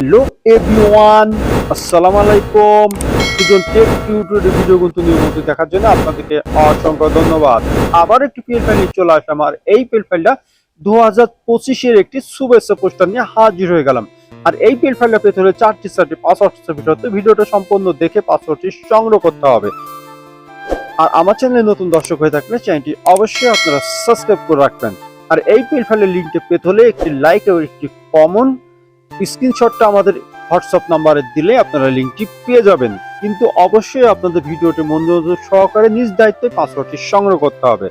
Hello everyone আসসালামু আলাইকুম দুজন টেক টিউটোরিয়াল ভিডিও কিন্তু নিয়মিত দেখার জন্য আপনাদেরকে অসংখ্য ধন্যবাদ। আবার একটি পিএল ফাইল নিয়ে চলে আসলাম, আর এই পিএল ফাইলটা দু হাজার পঁচিশের একটি শুভেচ্ছা পোস্টার নিয়ে হাজির হয়ে গেলাম। আর এই পিএল ফাইলটা পেতে হলে চারটি চারটি পাসওয়ার্ড ভিডিওতে ভিডিওটা সম্পূর্ণ দেখে পাসওয়ার্ডটি সংগ্রহ করতে হবে। আর আমার চ্যানেলে নতুন দর্শক হয়ে থাকলে চ্যানেলটি অবশ্যই আপনারা সাবস্ক্রাইব করে রাখবেন। আর এই পিএল ফাইলের লিঙ্কটি পেতে হলে একটি লাইক এবং একটি কমন স্ক্রিনশটটা আমাদের হোয়াটসঅ্যাপ নাম্বারে দিলে আপনারা লিঙ্কটি পেয়ে যাবেন। কিন্তু অবশ্যই আপনাদের ভিডিওটি মনোযোগ সহকারে নিজ দায়িত্বে পাসওয়ার্ডটি সংগ্রহ করতে হবে।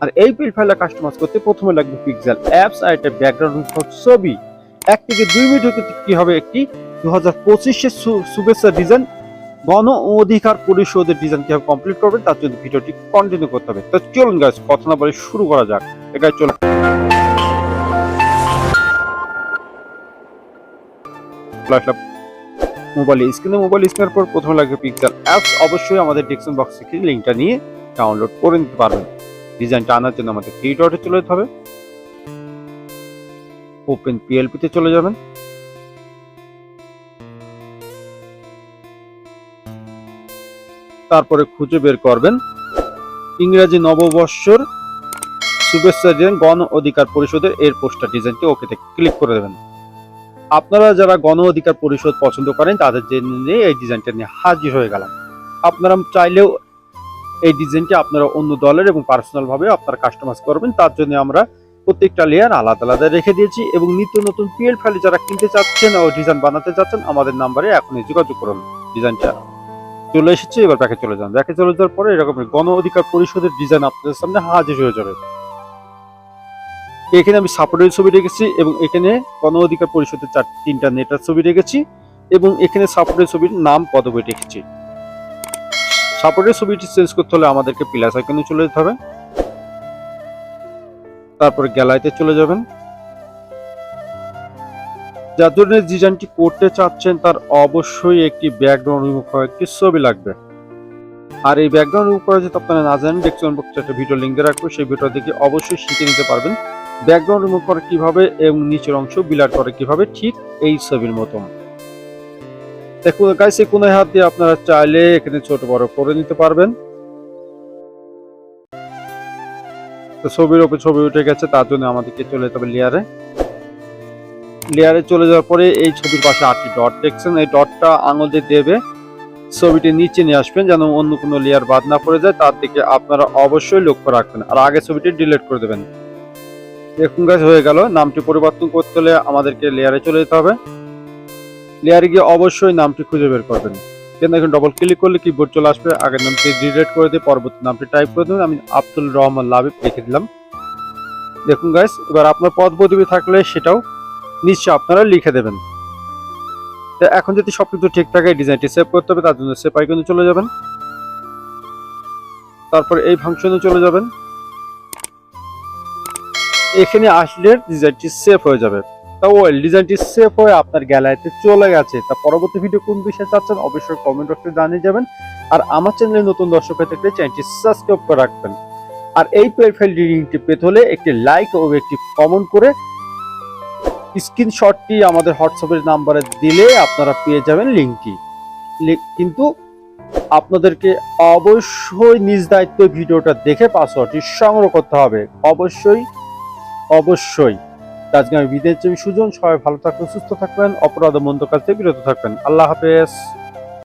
আর এই পিল ফাইলটা কাস্টমাইজ করতে প্রথমে লাগবে পিক্সেল অ্যাপস আর একটা ব্যাকগ্রাউন্ড ছবি। এক থেকে দুই মিনিট হতে কি হবে একটি? দু হাজার পঁচিশের শুভেচ্ছা ডিজাইন গণ অধিকার পরিষদের ডিজাইন কীভাবে কমপ্লিট করবেন তার জন্য ভিডিওটি কন্টিনিউ করতে হবে। তো চলুন গাছ কথা না বলে শুরু করা যাক। এটাই চলুন। মোবাইল স্ক্রিনে মোবাইল স্ক্রিনের পর প্রথমে লাগবে পিক্সেল অ্যাপস অবশ্যই আমাদের ডিসক্রিপশন লিঙ্কটা নিয়ে ডাউনলোড করে নিতে পারবেন। ডিজাইনটা আনার জন্য আমাদের থ্রি ডটে চলে যেতে হবে। ওপেন পিএলপি তে চলে যাবেন। তারপরে খুঁজে বের করবেন। ইংরেজি নববর্ষর শুভেচ্ছা গণ অধিকার পরিষদের এর পোস্টার ডিজাইনটি ওকেতে ক্লিক করে দেবেন। আপনারা যারা গণ অধিকার পরিষদ পছন্দ করেন, তাদের জন্য এই ডিজাইনটা নিয়ে হাজির হয়ে গেলাম। আপনারা চাইলেও এই ডিজাইনটি আপনারা অন্য দলের এবং পার্সোনাল ভাবে আপনারা কাস্টমাইজ করবেন, তার জন্য আমরা প্রত্যেকটা লেয়ার আলাদা আলাদা রেখে দিয়েছি এবং নিত্য নতুন পিএল ফাইল যারা কিনতে চাচ্ছেন ও ডিজাইন বানাতে চাচ্ছেন, আমাদের নাম্বারে এখনই যোগাযোগ করুন ডিজাইনটা চলে এসেছে, এবার ব্যাকে চলে যান। ব্যাকে চলে যাওয়ার পরে এরকম গণ অধিকার পরিষদের ডিজাইন আপনাদের সামনে হাজির হয়ে যাবে। এখানে আমি সাপোর্টের ছবি রেখেছি এবং এখানে গণ অধিকার পরিষদের চার তিনটা নেটার ছবি রেখেছি এবং এখানে সাপোর্টের ছবির নাম পদবি রেখেছি। সাপোর্টের ছবিটি চেঞ্জ করতে হলে আমাদেরকে প্লাস আইকনে চলে যেতে হবে। তারপরে গ্যালারিতে চলে যাবেন। যার জন্য ডিজাইনটি করতে চাচ্ছেন তার অবশ্যই একটি ব্যাকগ্রাউন্ড রিমুভ করা একটি ছবি লাগবে। আর এই ব্যাকগ্রাউন্ড রিমুভ করা যদি আপনারা না জানেন ডেসক্রিপশন বক্সে একটা ভিডিও লিঙ্ক দিয়ে রাখব। সেই ভিডিও দেখে অবশ্যই শিখে নিতে পারবেন। ব্যাকগ্রাউন্ড রিমুভ করে কীভাবে এবং নিচের অংশ বিলার করে কীভাবে ঠিক এই ছবির মতন। দেখুন গাইস এই কোনায় হাত দিয়ে আপনারা চাইলে এখানে ছোট বড় করে নিতে পারবেন। তো ছবির উপর ছবি উঠে গেছে, তার জন্য আমাদেরকে চলে যেতে হবে লেয়ারে লেয়ারে চলে যাওয়ার পরে এই ছবির পাশে আটটি ডট দেখছেন, এই ডটটা আঙুল দিয়ে দেবে। ছবিটি নিচে নিয়ে আসবেন, যেন অন্য কোনো লেয়ার বাদ না পড়ে যায়, তার দিকে আপনারা অবশ্যই লক্ষ্য রাখবেন। আর আগে ছবিটি ডিলিট করে দেবেন। দেখুন গাছ হয়ে গেল। নামটি পরিবর্তন করতে হলে আমাদেরকে লেয়ারে চলে যেতে হবে। লেয়ারে গিয়ে অবশ্যই নামটি খুঁজে বের করবেন। কেন এখন ডবল ক্লিক করলে কিবোর্ড চলে আসবে। আগের নামটি ডিলিট করে দিয়ে পরবর্তী নামটি টাইপ করে দেবেন আমি আব্দুল রহমান লাবিব লিখে দিলাম। দেখুন গাইস এবার আপনার পদ পদবি থাকলে সেটাও নিশ্চয় আপনারা লিখে দেবেন। এখন যদি সবকিছু ঠিক থাকে ডিজাইনটি সেভ করতে হবে, তার জন্য সেভ আইকনে চলে যাবেন। তারপর এই ফাংশনে চলে যাবেন। এখানে আসলে ডিজাইনটি সেভ হয়ে যাবে। তা ওয়েল ডিজাইনটি সেভ হয়ে আপনার গ্যালারিতে চলে গেছে। তা পরবর্তী ভিডিও কোন বিষয়ে চাচ্ছেন অবশ্যই কমেন্ট বক্সে জানিয়ে যাবেন। আর আমার চ্যানেলে নতুন দর্শক হয়ে থাকলে চ্যানেলটি সাবস্ক্রাইব করে রাখবেন। আর এই প্রোফাইল লিঙ্কটি পেতে হলে একটি লাইক ও একটি কমেন্ট করে স্ক্রিনশটটি আমাদের হোয়াটসঅ্যাপের নাম্বারে দিলে আপনারা পেয়ে যাবেন লিঙ্কটি কিন্তু আপনাদেরকে অবশ্যই নিজ দায়িত্ব ভিডিওটা দেখে পাসওয়ার্ডটি সংগ্রহ করতে হবে। অবশ্যই অবশ্যই। আজকে আমি বিদায় সুজন, সবাই ভালো থাকবেন, সুস্থ থাকবেন, অপরাধ মন্দ কাজ থেকে বিরত থাকবেন। আল্লাহ হাফেজ।